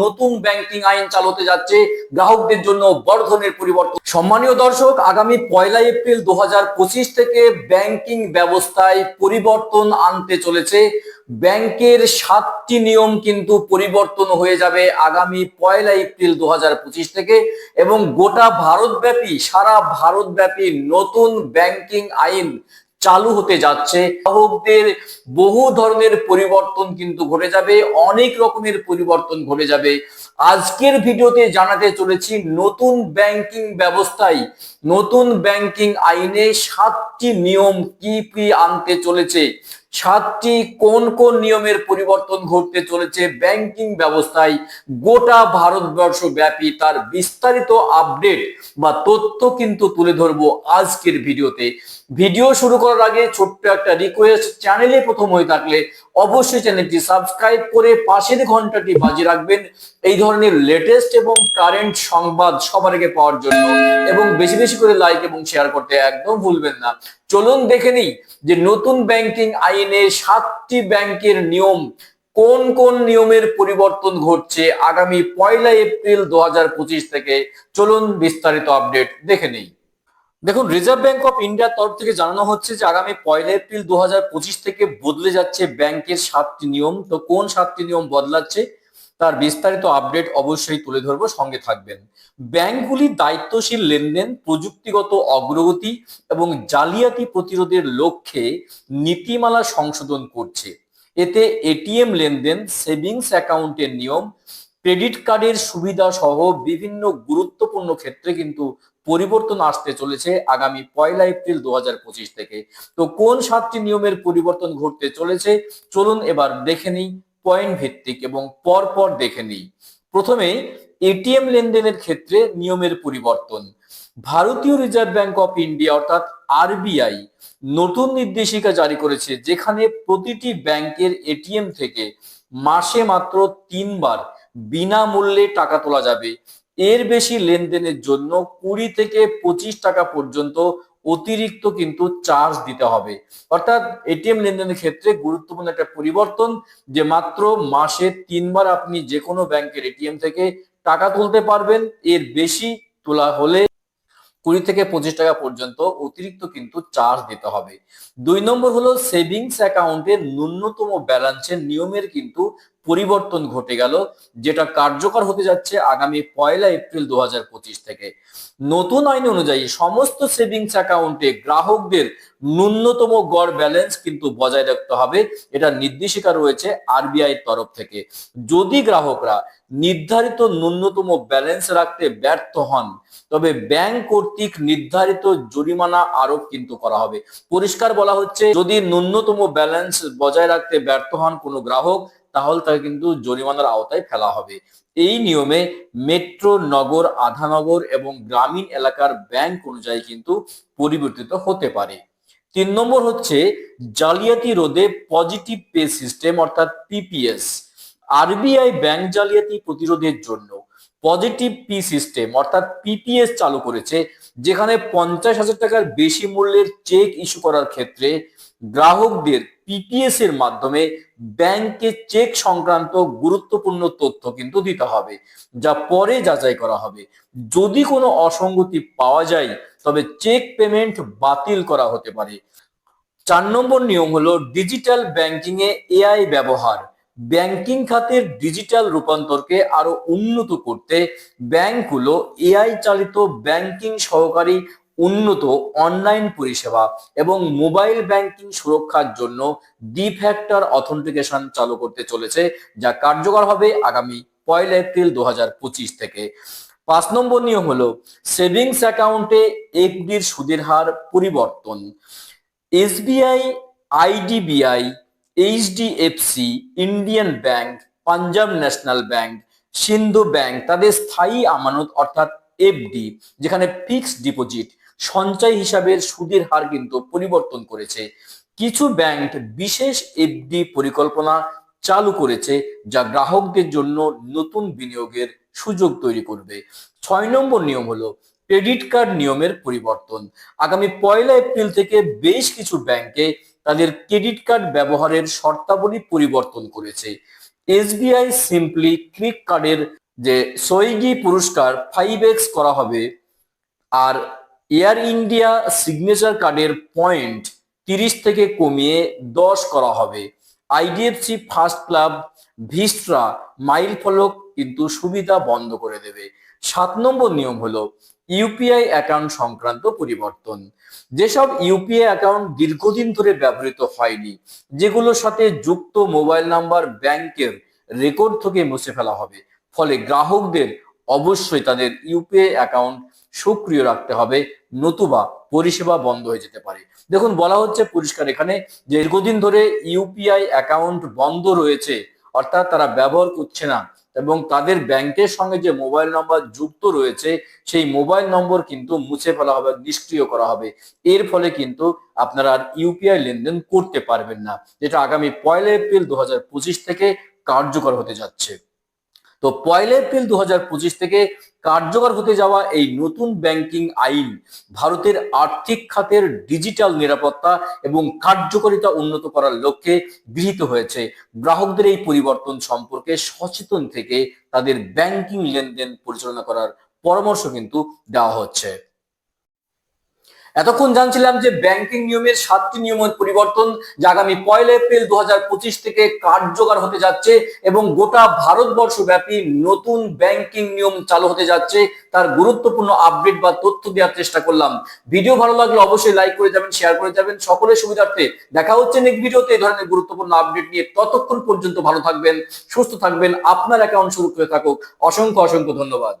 নতুন ব্যাংকিং আইন চালু হতে যাচ্ছে। গ্রাহকদের জন্য বড় ধরনের পরিবর্তন। সম্মানীয় দর্শক, আগামী পয়লা এপ্রিল দু থেকে ব্যাংকিং ব্যবস্থায় পরিবর্তন আনতে চলেছে। ব্যাংকের সাতটি নিয়ম কিন্তু পরিবর্তন হয়ে যাবে আগামী পয়লা এপ্রিল দু হাজার পঁচিশ থেকে এবং গোটা ভারতব্যাপী, সারা ভারতব্যাপী নতুন ব্যাংকিং আইন চালু হতে যাচ্ছে। গ্রাহকদের বহু ধরনের পরিবর্তন কিন্তু ঘটে যাবে, অনেক রকমের পরিবর্তন ঘটে যাবে। আজকের ভিডিওতে জানাতে চলেছি নতুন ব্যাংকিং ব্যবস্থায় নতুন ব্যাংকিং আইনে সাতটি নিয়ম কি কি আনতে চলেছে। সাতটি কোন কোন নিয়মের পরিবর্তন ঘটতে চলেছে ব্যাংকিং ব্যবস্থায় গোটা ভারতবর্ষ ব্যাপী তার বিস্তারিত আপডেট বা তথ্য কিন্তু তুলে ধরবো আজকের ভিডিওতে। ভিডিও শুরু করার আগে ছোট্ট একটা রিকোয়েস্ট চ্যানেলে প্রথম হয়ে থাকলে অবশ্যই চ্যানেলটি সাবস্ক্রাইব করে পাশের ঘন্টাটি বাজিয়ে রাখবেন। এই ধরনের লেটেস্ট এবং কারেন্ট সংবাদ সবার আগে পাওয়ার জন্য এবং বেশি বেশি করে লাইক এবং শেয়ার করতে একদম ভুলবেন না। চলুন দেখে নিই যে নতুন ব্যাংকিং আইনে সাতটি ব্যাংকের নিয়ম কোন কোন নিয়মের পরিবর্তন ঘটছে আগামী পয়লা এপ্রিল দু হাজার পঁচিশ থেকে। চলুন বিস্তারিত আপডেট দেখে নেই। দেখুন রিজার্ভ ব্যাংক অফ ইন্ডিয়ার তরফ থেকে জানানো হচ্ছে যে আগামী পয়লা এপ্রিল দু হাজার পঁচিশ থেকে বদলে যাচ্ছে ব্যাংকের সাতটি নিয়ম। তো কোন সাতটি নিয়ম বদলাচ্ছে? তার বিস্তারিত আপডেট অবশ্যই তুলে ধরবো, সঙ্গে থাকবেন। ব্যাংকগুলি দায়িত্বশীল লেনদেন, প্রযুক্তিগত অগ্রগতি এবং জালিয়াতি প্রতিরোধের লক্ষ্যে নীতিমালা সংশোধন করছে। এতে এটিএম লেনদেন, সেভিংস অ্যাকাউন্টের নিয়ম, ক্রেডিট কার্ডের সুবিধা সহ বিভিন্ন গুরুত্বপূর্ণ ক্ষেত্রে কিন্তু পরিবর্তন আসতে চলেছে আগামী পয়লা এপ্রিল দু হাজার পঁচিশ থেকে। তো কোন সাতটি নিয়মের পরিবর্তন ঘটতে চলেছে? চলুন এবার দেখে নিই। পয়েন্ট ভিত্তিক এবং পর পর দেখে নিই। প্রথমে এটিএম লেনদেনের ক্ষেত্রে নিয়মের পরিবর্তন। ভারতীয় রিজার্ভ ব্যাংক অফ ইন্ডিয়া অর্থাৎ আরবিআই নতুন নির্দেশিকা জারি করেছে, যেখানে প্রতিটি ব্যাংকের এটিএম থেকে মাসে মাত্র তিনবার বিনামূল্যে টাকা তোলা যাবে। এর বেশি লেনদেনের জন্য কুড়ি থেকে পঁচিশ টাকা পর্যন্ত অতিরিক্ত কিন্তু চার্জ দিতে হবে। অর্থাৎ এটিএম লেনদেনের ক্ষেত্রে গুরুত্বপূর্ণ একটা পরিবর্তন যে মাত্র মাসে তিনবার আপনি যে কোনো ব্যাংকের এটিএম থেকে টাকা তুলতে পারবেন। এর বেশি তোলা হলে কুড়ি থেকে পঁচিশ টাকা পর্যন্ত অতিরিক্ত কিন্তু চার্জ দিতে হবে। দুই নম্বর হলো সেভিংস অ্যাকাউন্টের ন্যূনতম ব্যালেন্সের নিয়মের কিন্তু পরিবর্তন ঘটে গেল, যেটা কার্যকর হতে যাচ্ছে আগামী পয়লা এপ্রিল দু থেকে। নতুন আইন অনুযায়ী সমস্ত সেভিংস অ্যাকাউন্টে গ্রাহকদের ন্যূনতম গড় ব্যালেন্স কিন্তু বজায় রাখতে হবে, এটা নির্দেশিকা রয়েছে আরবিআই তরফ থেকে। যদি গ্রাহকরা নির্ধারিত ন্যূনতম ব্যালেন্স রাখতে ব্যর্থ হন তবে ব্যাংক কর্তৃক নির্ধারিত জরিমানা আরোপ কিন্তু করা হবে। পরিষ্কার বলা হচ্ছে, যদি ন্যূনতম ব্যালেন্স বজায় রাখতে ব্যর্থ হন কোনো গ্রাহক, তাহলে তাকে কিন্তু জরিমানার আওতায় ফেলা হবে। এই নিয়মে মেট্রো, নগর, আধানগর এবং গ্রামীণ এলাকার ব্যাংক অনুযায়ী কিন্তু পরিবর্তিত হতে পারে। তিন নম্বর হচ্ছে, জালিয়াতি রোধে পজিটিভ পে সিস্টেম অর্থাৎ পিপিএস আরবিআই ব্যাংক জালিয়াতি প্রতিরোধের জন্য পজিটিভ পি সিস্টেম অর্থাৎ পিপিএস চালু করেছে, যেখানে পঞ্চাশ হাজার টাকার বেশি মূল্যের চেক ইস্যু করার ক্ষেত্রে গ্রাহকদের পিপিএস এর মাধ্যমে ব্যাংকে চেক সংক্রান্ত গুরুত্বপূর্ণ তথ্য কিন্তু দিতে হবে, যা পরে যাচাই করা হবে। যদি কোনো অসঙ্গতি পাওয়া যায়, তবে চেক পেমেন্ট বাতিল করা হতে পারে। চার নম্বর নিয়ম হলো ডিজিটাল ব্যাংকিং এ এআই ব্যবহার। ব্যাংকিং খাতের ডিজিটাল রূপান্তরকে আরও উন্নত করতে ব্যাংকগুলো এআই চালিত ব্যাংকিং সহকারী উন্নত অনলাইন পরিষেবা এবং মোবাইল ব্যাংকিং সুরক্ষার জন্য ডি ফ্যাক্টর অথেন্টিকেশন চালু করতে চলেছে, যা কার্যকর হবে আগামী পয়লা এপ্রিল দু হাজার পঁচিশ থেকে। পাঁচ নম্বর নিয়ম হলো সেভিংস অ্যাকাউন্টে এফডির সুদের হার পরিবর্তন। SBI, IDBI HDFC, Indian bank, Punjab national bank, Sindhu bank, তাদের স্থায়ী আমানত অর্থাৎ এফডি, যেখানে ফিক্সড ডিপোজিট, সঞ্চয় হিসাবের সুদের হার কিন্তু পরিবর্তন করেছে। কিছু ব্যাংক বিশেষ এফডি পরিকল্পনা চালু করেছে, যা গ্রাহকদের জন্য নতুন বিনিয়োগের সুযোগ তৈরি করবে। ছয় নম্বর নিয়ম হলো ক্রেডিট কার্ড নিয়মের পরিবর্তন। আগামী পয়লা এপ্রিল থেকে বেশ কিছু ব্যাংকে তাদের ক্রেডিট কার্ড ব্যবহারের শর্তাবলী পরিবর্তন করেছে। এসবিআই সিম্পলি ক্লিক কার্ডের যে সৈগি পুরস্কার ফাইভ এক্স করা হবে আর এয়ার ইন্ডিয়া সিগনেচার কার্ডের পয়েন্ট তিরিশ থেকে কমিয়ে দশ করা হবে। IDFC first club Vistara mile ফলক কিন্তু সুবিধা বন্ধ করে দেবে। সাত নম্বর নিয়ম হলো ইউপিআই অ্যাকাউন্ট সংক্রান্ত পরিবর্তন। যেসব ইউপিআই অ্যাকাউন্ট দীর্ঘদিন ধরে ব্যবহৃত হয়নি, যেগুলোর সাথে যুক্ত মোবাইল নাম্বার ব্যাংকের রেকর্ড থেকে মুছে ফেলা হবে, ফলে গ্রাহকদের অবশ্যই তাদের ইউপিআই অ্যাকাউন্ট সক্রিয় রাখতে হবে, নতুবা পরিষেবা বন্ধ হয়ে যেতে পারে। দেখুন, বলা হচ্ছে পরিষ্কার এখানে, দীর্ঘদিন ধরে ইউপিআই অ্যাকাউন্ট বন্ধ রয়েছে, অর্থাৎ তারা ব্যবহার করছে না। এবং তাদের ব্যাংকের সঙ্গে যে মোবাইল নম্বর যুক্ত রয়েছে, সেই মোবাইল নম্বর কিন্তু মুছে ফেলা হবে, নিষ্ক্রিয় করা হবে। এর ফলে কিন্তু আপনারা আর ইউপিআই লেনদেন করতে পারবেন না, যেটা আগামী পয়লা এপ্রিল দু হাজার পঁচিশ থেকে কার্যকর হতে যাচ্ছে। তো পয়লা এপ্রিল দু হাজার পঁচিশ থেকে কার্যকর হতে যাওয়া এই নতুন ব্যাংকিং আইন ভারতের আর্থিক খাতের ডিজিটাল নিরাপত্তা এবং কার্যকারিতা উন্নত করার লক্ষ্যে গৃহীত হয়েছে। গ্রাহকদের এই পরিবর্তন সম্পর্কে সচেতন থেকে তাদের ব্যাংকিং লেনদেন পরিচালনা করার পরামর্শ কিন্তু দেওয়া হচ্ছে। এতক্ষণ জানছিলাম যে ব্যাংকিং নিয়মের সাতটি নিয়মের পরিবর্তন যা আগামী পয়লা এপ্রিল দু হাজার পঁচিশ থেকে কার্যকর হতে যাচ্ছে এবং গোটা ভারতবর্ষ ব্যাপী নতুন ব্যাংকিং নিয়ম চালু হতে যাচ্ছে। তার গুরুত্বপূর্ণ আপডেট বা তথ্য দেওয়ার চেষ্টা করলাম। ভিডিও ভালো লাগলে অবশ্যই লাইক করে যাবেন শেয়ার করে যাবেন। সকলের সুবিধার্থে দেখা হচ্ছে নেক্সট ভিডিওতে এই ধরনের গুরুত্বপূর্ণ আপডেট নিয়ে ততক্ষণ পর্যন্ত ভালো থাকবেন, সুস্থ থাকবেন, আপনার অ্যাকাউন্ট শুরু করে থাকুক। অসংখ্য অসংখ্য ধন্যবাদ।